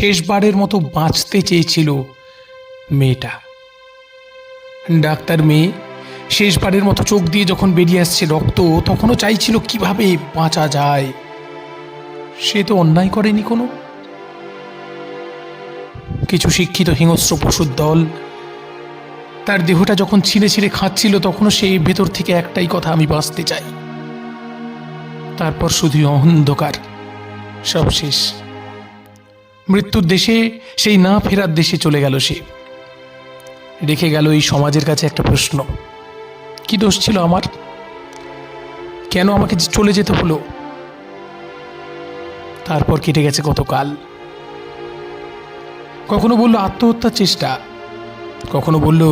শেষবারের মতো বাঁচতে চেয়েছিল মেয়েটা। ডাক্তার মেয়ে, শেষবারের মতো চোখ দিয়ে যখন বেরিয়ে আসছে রক্ত, তখনও চাইছিল কীভাবে বাঁচা যায়। সে তো অন্যায় করেনি কোনো। কিছু শিক্ষিত হিংস্র পশুর দল, তার দেহটা যখন ছিঁড়ে ছিঁড়ে খাচ্ছিল, তখনও সেই ভেতর থেকে একটাই কথা আমি বাঁচতে চাই। তারপর শুধু অন্ধকার সব শেষ মৃত্যুর দেশে, সেই না ফেরার দেশে চলে গেল সে। রেখে গেল এই সমাজের কাছে একটা প্রশ্ন। কি দোষ ছিল আমার? কেন আমাকে চলে যেতে হলো? তারপর কেটে গেছে কতকাল কখনো বলল আত্মহত্যার চেষ্টা, কখনো বলল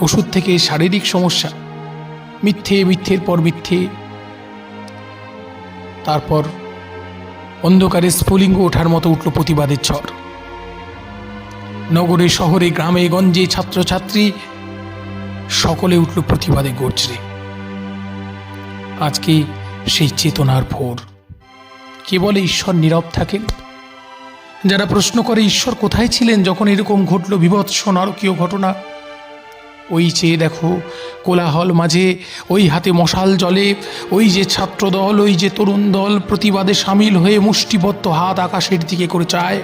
ওষুধ থেকে শারীরিক সমস্যা, মিথ্যে মিথ্যের পর মিথ্যে। তারপর অন্ধকারে স্ফুলিঙ্গ ওঠার মতো উঠল প্রতিবাদের ঝড়। নগরে শহরে, গ্রামে, গঞ্জে ছাত্রছাত্রী সকলে উঠল প্রতিবাদে গর্জরে। আজকে সেই চেতনার ভোর। কে বলে ঈশ্বর নীরব থাকেন? যারা প্রশ্ন করে, ঈশ্বর কোথায় ছিলেন যখন এরকম ঘটল বিভৎস নারকীয় ঘটনা? ওই চেয়ে দেখো, কোলাহল মাঝে, ওই হাতে মশাল জলে, ওই যে ছাত্রদল, ওই যে তরুণ দল প্রতিবাদে সামিল হয়ে মুষ্টিবদ্ধ হাত আকাশের দিকে করে চায়।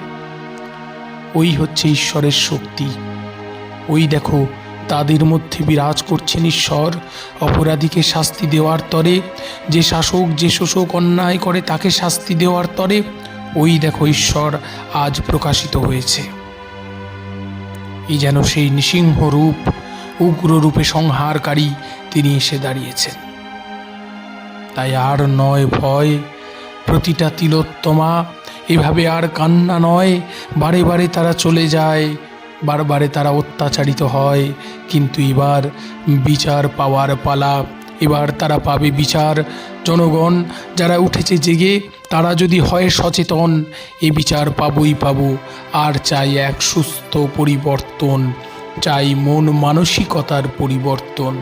ওই হচ্ছে ঈশ্বরের শক্তি। ওই দেখো, তাদের মধ্যে বিরাজ করছেন ঈশ্বর। অপরাধীকে শাস্তি দেওয়ার তরে, যে শাসক, যে শোষক অন্যায় করে, তাকে শাস্তি দেওয়ার তরে, ওই দেখো ঈশ্বর আজ প্রকাশিত হয়েছে। এই যেন সেই নৃসিংহ রূপ উগ্র রূপে সংহারকারী তিনি এসে দাঁড়িয়েছেন। তাই আর নয় ভয়, প্রতিটা তিলোত্তমা, এভাবে আর কান্না নয়, বারে বারে তারা চলে যায় বারবারে তারা অত্যাচারিত হয়, কিন্তু এবার বিচার পাওয়ার পালা, এবার তারা পাবে বিচার। জনগণ যারা উঠেছে জেগে, তারা যদি হয় সচেতন, এ বিচার পাবই পাবো, আর চাই এক সুস্থ পরিবর্তন। চাই মন মানসিকতার পরিবর্তন।